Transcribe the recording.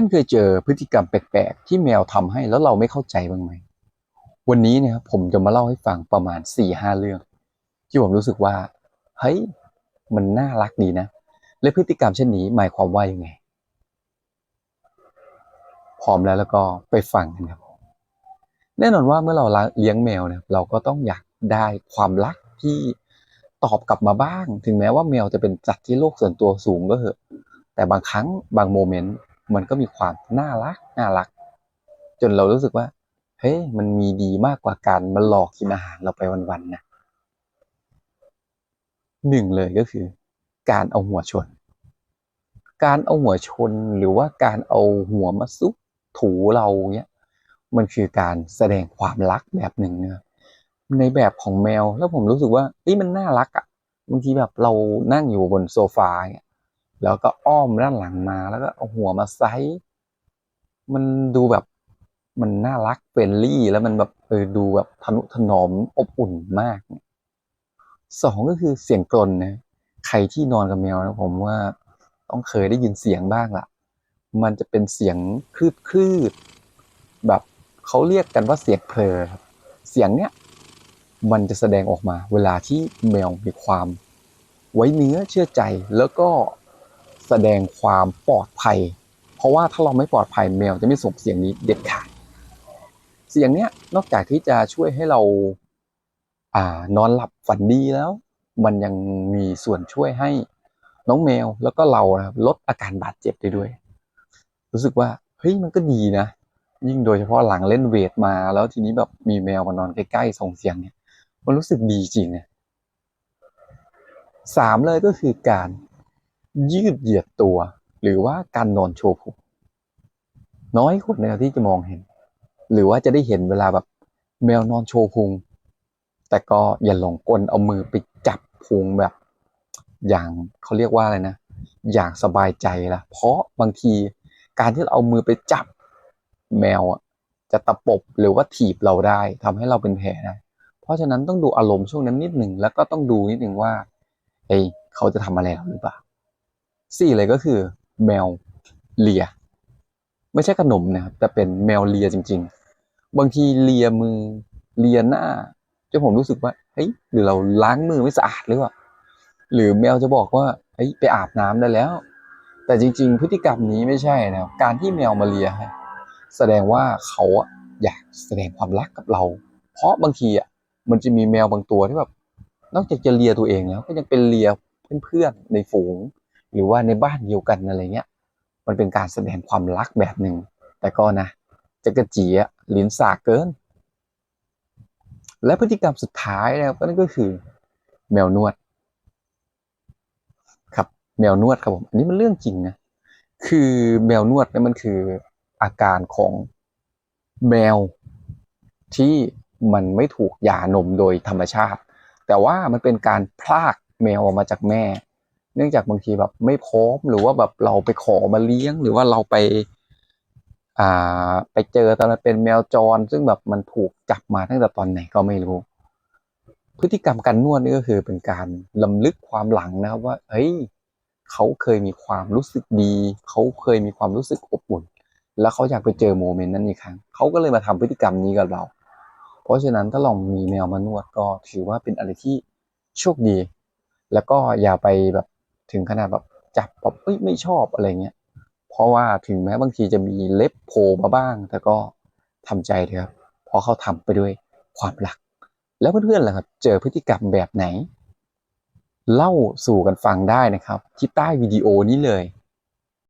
ท่านเคยเจอพฤติกรรมแปลกๆ ที่แมวทำให้แล้วเราไม่เข้าใจบ้างไหม วันนี้เนี่ยครับผมจะมาเล่าให้ฟังประมาณ4ี่ห้าเรื่อง ที่ผมรู้สึกว่าเฮ้ยมันน่ารักดีนะ และพฤติกรรมเช่นนี้หมายความว่ายังไง พร้อมแล้วแล้วก็ไปฟังกันครับแน่นอนว่าเมื่อเราเลี้ยงแมวเนี่ยเราก็ต้องอยากได้ความรักที่ตอบกลับมาบ้าง ถึงแม้ว่าแมวจะเป็นสัตว์ที่โลกส่วนตัวสูงก็เหอะแต่บางครั้งบางโมเมนต์ มันก็มีความน่ารักน่ารัก จนเรารู้สึกว่าเฮ้ยมันมีดีมากกว่าการมาหลอกกินอาหารเราไปวันๆนะหนึ่งเลยก็คือ การเอาหัวชน การเอาหัวชนหรือว่าการเอาหัวมาซุกถูเราเนี้ยมันคือการแสดงความรักแบบหนึ่งเนะในแบบของแมวแล้วผมรู้สึกว่าเอ้ยมันน่ารักอะ่ะบางทีแบบเรานั่งอยู่บนโซฟาเนี่ย แล้วก็อ้อมด้านหลังมาแล้วก็เอาหัวมาไซส์มันดูแบบมันน่ารักเฟรนลี่แล้วมันแบบเออดูแบบทนุถนอมอบอุ่นมากสองก็คือเสียงกลนนะใครที่นอนกับแมวนะผมว่าต้องเคยได้ยินเสียงบ้างละมันจะเป็นเสียงคลืดคลืดแบบเขาเรียกกันว่าเสียงเพลอครับเสียงเนี้ยมันจะแสดงออกมา เวลาที่แมวมีความ ไว้เนื้อเชื่อใจแล้วก็ แสดงความปลอดภัย เพราะว่าถ้าเราไม่ปลอดภัยแมวจะไม่ส่งเสียงนี้เด็ดขาด เสียงเนี้ยนอกจากที่จะช่วยให้เราอ่านอนหลับฝันดีแล้ว มันยังมีส่วนช่วยให้น้องแมวแล้วก็เรานะลดอาการบาดเจ็บได้ด้วย รู้สึกว่าเฮ้ยมันก็ดีนะ ยิ่งโดยเฉพาะหลังเล่นเวทมา แล้วทีนี้แบบมีแมวมานอนใกล้ๆส่งเสียงเนี่ย มันรู้สึกดีจริงเนี่ยสามเลยก็คือการ ยืดเหยียดตัว หรือว่าการนอนโชว์พุงน้อยคนนะที่จะมองเห็น หรือว่าจะได้เห็นเวลาแบบแมวนอนโชว์พุง แต่ก็อย่าหลงกลเอามือไปจับพุงแบบ อย่างเขาเรียกว่าอะไรนะ อย่างสบายใจละเพราะบางทีการที่เราเอามือไปจับแมวอะจะตะปบหรือว่าถีบเราได้ทำให้เราเป็นแผลได้เพราะฉะนั้นต้องดูอารมณ์ช่วงนั้นนิดหนึ่งแล้วก็ต้องดูนิดหนึ่งว่าเอ้ยเขาจะทำอะไรเราหรือเปล่า สี่เลยก็คือแมวเลีย ไม่ใช่ขนมนะครับ แต่เป็นแมวเลียจริง ๆ บางทีเลียมือเลียหน้าจนผมรู้สึกว่าเฮ้ยหรือเราล้างมือไม่สะอาดหรือเปล่าหรือแมวจะบอกว่าเฮ้ยไปอาบน้ำได้แล้ว แต่จริง ๆ พฤติกรรมนี้ไม่ใช่นะการที่แมวมาเลียแสดงว่าเขาอยากแสดงความรักกับเรา เพราะบางทีอะมันจะมีแมวบางตัวที่แบบนอกจากจะเลียตัวเองแล้วก็ยังเป็นเลียเพื่อนๆในฝูง หรือว่าในบ้านเดียวกันอะไรเงี้ย มันเป็นการแสดงความรักแบบหนึ่ง แต่ก็นะจะกระจีอะลิ้นสากเกิน และพฤติกรรมสุดท้ายนะครับนั่นก็คือแมวนวด ครับแมวนวดครับผมอันนี้มันเรื่องจริงนะคือแมวนวดเนี่ยมันคืออาการของแมวที่มันไม่ถูกหย่านมโดยธรรมชาติ แต่ว่ามันเป็นการพลากแมวออกมาจากแม่ เนื่องจากบางทีแบบไม่พร้อมหรือว่าแบบเราไปขอมาเลี้ยง หรือว่าเราไป อ่า ไปเจอตอนนั้นเป็นแมวจร ซึ่งแบบมันถูกจับมาตั้งแต่ตอนไหนก็ไม่รู้ พฤติกรรมการนวดนี่ก็คือเป็นการลำลึกความหลังนะครับว่าเฮ้ยเขาเคยมีความรู้สึกดีเขาเคยมีความรู้สึกอบอุ่น แล้วเขาอยากไปเจอโมเมนต์นั้นอีกครั้งเขาก็เลยมาทำพฤติกรรมนี้กับเรา เพราะฉะนั้นถ้าลองมีแมวมานวดก็ถือว่าเป็นอะไรที่โชคดี แล้วก็อย่าไปแบบ ถึงขนาดแบบจับแบบเอ้ยไม่ชอบอะไรเงี้ยเพราะว่าถึงแม้บางทีจะมีเล็บโผล่มาบ้าง แต่ก็ทำใจเถอะครับเพราะเขาทำไปด้วยความรัก แล้วเพื่อนๆล่ะครับ เจอพฤติกรรมแบบไหน เล่าสู่กันฟังได้นะครับ ที่ใต้วิดีโอนี้เลย